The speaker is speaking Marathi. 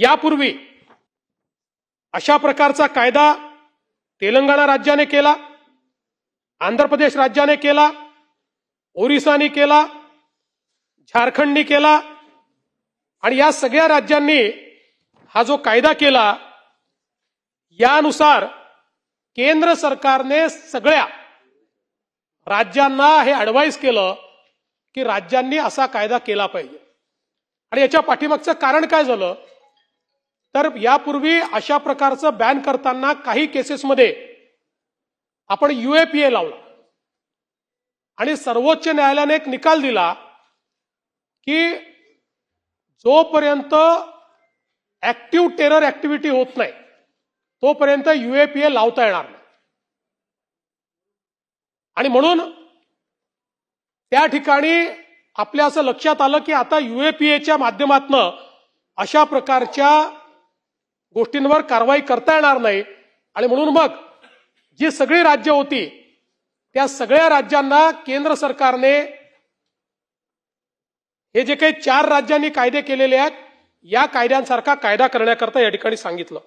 यापूर्वी अशा प्रकारचा कायदा तेलंगणा राज्याने केला आंध्र प्रदेश राज्याने केला ओरिसाने केला झारखंडनी केला आणि या सगळ्या राज्यांनी हा जो कायदा केला यानुसार केंद्र सरकारने सगळ्या राज्यांना हे अडवाईस केलं की राज्यांनी असा कायदा केला पाहिजे. आणि याच्या पाठीमागचं कारण काय झालं? तर यापूर्वी अशा प्रकारचं बॅन करताना काही केसेसमध्ये आपण युएपीए लावला. आणि सर्वोच्च न्यायालयाने एक निकाल दिला की जोपर्यंत ऍक्टिव्ह टेरर ऍक्टिव्हिटी होत नाही तोपर्यंत युएपीए लावता येणार नाही. आणि म्हणून त्या ठिकाणी आपल्या असं लक्षात आलं की आता युएपीएच्या माध्यमातनं अशा प्रकारच्या गोष्टींवर कारवाई करता येणार नाही. आणि म्हणून मग जी सगळी राज्य होती त्या सगळ्या राज्यांना केंद्र सरकारने हे जे काही चार राज्यांनी कायदे केलेले आहेत या कायद्यांसारखा कायदा करण्याकरता या ठिकाणी सांगितलं.